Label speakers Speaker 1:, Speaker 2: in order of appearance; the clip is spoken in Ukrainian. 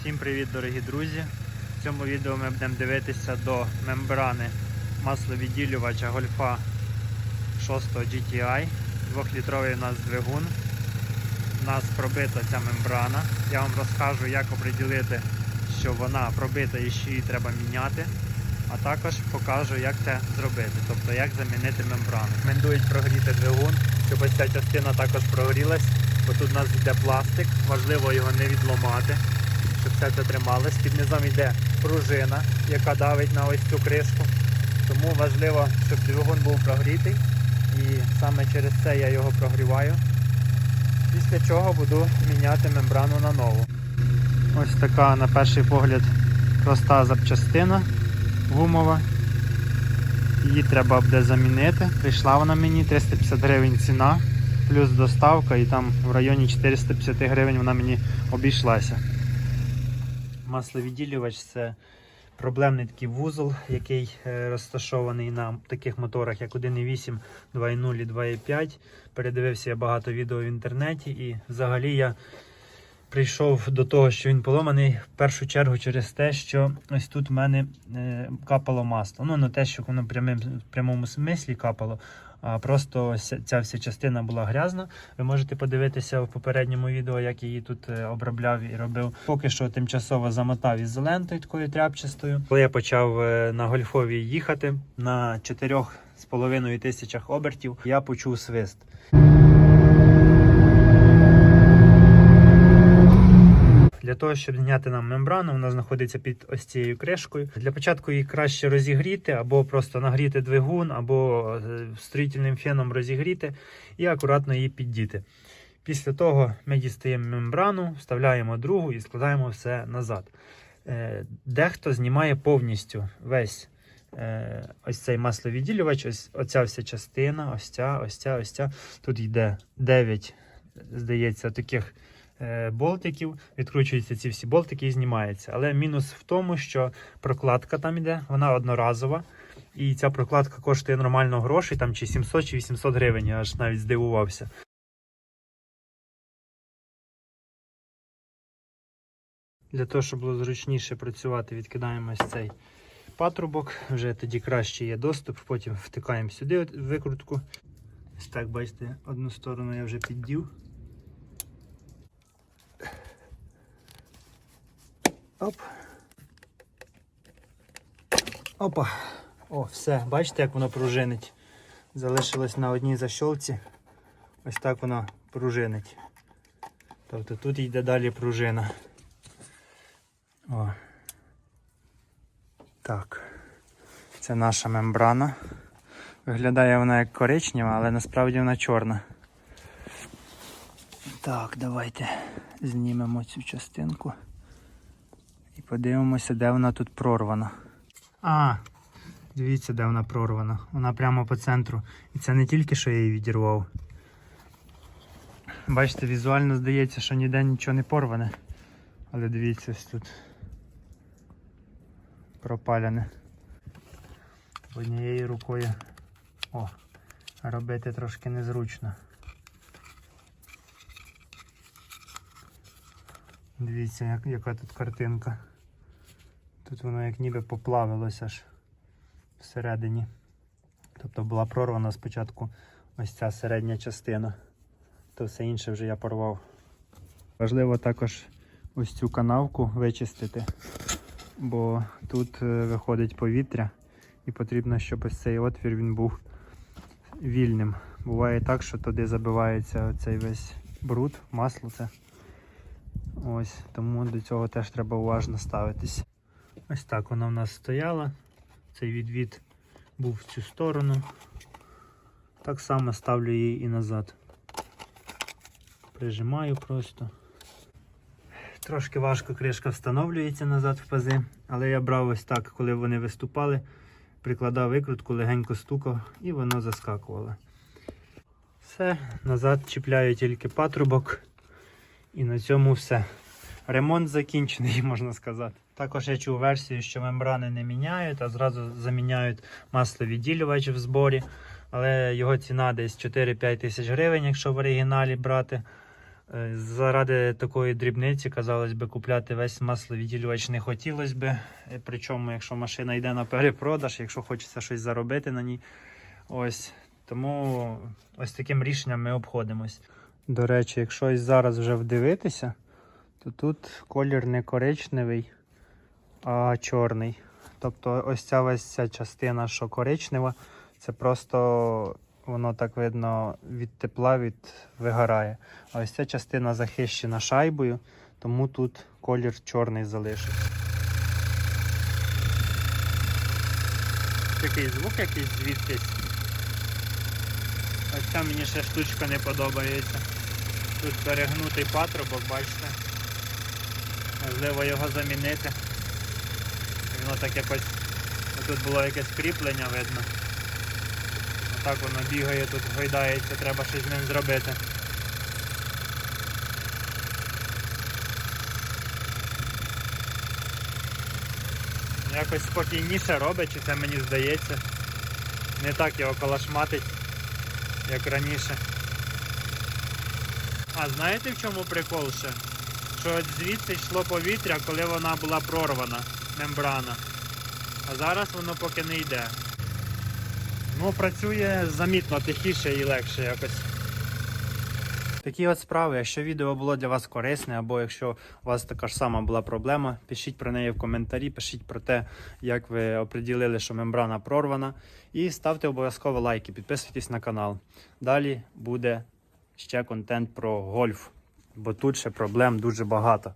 Speaker 1: Всім привіт, дорогі друзі! В цьому відео ми будемо дивитися до мембрани масловідділювача гольфа 6 GTI. 2-літровий у нас двигун. У нас пробита ця мембрана. Я вам розкажу, як оприділити, що вона пробита і що її треба міняти. А також покажу, як це зробити, тобто як замінити мембрану. Рекомендують прогріти двигун, щоб ось ця частина також прогрілась, бо тут у нас йде пластик, важливо його не відломати щоб все це трималось. Під низом йде пружина, яка давить на ось цю кришку. Тому важливо, щоб двигун був прогрітий. І саме через це я його прогріваю. Після чого буду міняти мембрану на нову. Ось така на перший погляд проста запчастина гумова. Її треба буде замінити. Прийшла вона мені 350 гривень ціна, плюс доставка і там в районі 450 гривень вона мені обійшлася. Масловідділювач це проблемний такий вузол, який е, розташований на таких моторах, як 1.8, 2.0 і 2.5. Передивився я багато відео в інтернеті, і взагалі я прийшов до того, що він поломаний в першу чергу через те, що ось тут в мене е, капало масло. Ну, не те, що воно прямим, в прямому смислі капало, а просто ось ця вся частина була грязна. Ви можете подивитися в попередньому відео, як я її тут е, обробляв і робив. Поки що тимчасово замотав ізолентою такою тряпчастою. Коли я почав е, на гольфовій їхати на 4,5 тисячах обертів, я почув свист. Того, щоб зняти нам мембрану, вона знаходиться під ось цією кришкою. Для початку її краще розігріти, або просто нагріти двигун, або е, строїтельним феном розігріти і акуратно її піддіти. Після того ми дістаємо мембрану, вставляємо другу і складаємо все назад. Е, Дехто знімає повністю весь е, ось цей масловідділювач, ось оця вся частина, ось ця, ось ця, ось ця. Тут йде 9, здається, таких болтиків. Відкручуються ці всі болтики і знімається. Але мінус в тому, що прокладка там йде, вона одноразова. І ця прокладка коштує нормально грошей, там чи 700, чи 800 гривень, я аж навіть здивувався. Для того, щоб було зручніше працювати, відкидаємо ось цей патрубок. Вже тоді краще є доступ, потім втикаємо сюди викрутку. Ось так, бачите, одну сторону я вже піддів. Оп. Опа. О, все, бачите, як воно пружинить. Залишилось на одній защолці. Ось так воно пружинить. Тобто тут йде далі пружина. О. Так. Це наша мембрана. Виглядає вона як коричнева, але насправді вона чорна. Так, давайте знімемо цю частинку і подивимося, де вона тут прорвана. А, дивіться, де вона прорвана. Вона прямо по центру. І це не тільки що я її відірвав. Бачите, візуально здається, що ніде нічого не порване. Але дивіться, ось тут пропаляне. Однією рукою о, робити трошки незручно. Дивіться, як, яка тут картинка. Тут воно як ніби поплавилося аж всередині. Тобто була прорвана спочатку ось ця середня частина, то все інше вже я порвав. Важливо також ось цю канавку вичистити, бо тут е, виходить повітря і потрібно, щоб ось цей отвір він був вільним. Буває так, що туди забивається цей весь бруд, масло це. Ось, тому до цього теж треба уважно ставитись. Ось так вона в нас стояла. Цей відвід був в цю сторону. Так само ставлю її і назад. Прижимаю просто. Трошки важко кришка встановлюється назад в пази, але я брав ось так, коли вони виступали, прикладав викрутку, легенько стукав і воно заскакувало. Все, назад чіпляю тільки патрубок. І на цьому все. Ремонт закінчений, можна сказати. Також я чув версію, що мембрани не міняють, а зразу заміняють масловідділювач в зборі. Але його ціна десь 4-5 тисяч гривень, якщо в оригіналі брати. Е, Заради такої дрібниці, казалось би, купляти весь масловідділювач не хотілося би. Е, Причому, якщо машина йде на перепродаж, якщо хочеться щось заробити на ній. Ось. Тому ось таким рішенням ми обходимось. До речі, якщо ось зараз вже вдивитися, то тут колір не коричневий, а чорний. Тобто ось ця весь ця частина, що коричнева, це просто воно так видно від тепла від вигорає. А ось ця частина захищена шайбою, тому тут колір чорний залишився. Такий звук якийсь звідкись. Ось ця мені ще штучка не подобається. Тут перегнутий патрубок, бачите. Можливо його замінити. Воно так якось. Тут було якесь кріплення видно. Отак воно бігає, тут гойдається, треба щось з ним зробити. Якось спокійніше робить, чи це мені здається. Не так його колошматить, як раніше. А знаєте в чому прикол ще? Що звідси йшло повітря, коли вона була прорвана, мембрана. А зараз воно поки не йде. Ну, працює замітно тихіше і легше якось. Такі от справи. Якщо відео було для вас корисне, або якщо у вас така ж сама була проблема, пишіть про неї в коментарі, пишіть про те, як ви оприділили, що мембрана прорвана. І ставте обов'язково лайки, підписуйтесь на канал. Далі буде ще контент про гольф, бо тут ще проблем дуже багато.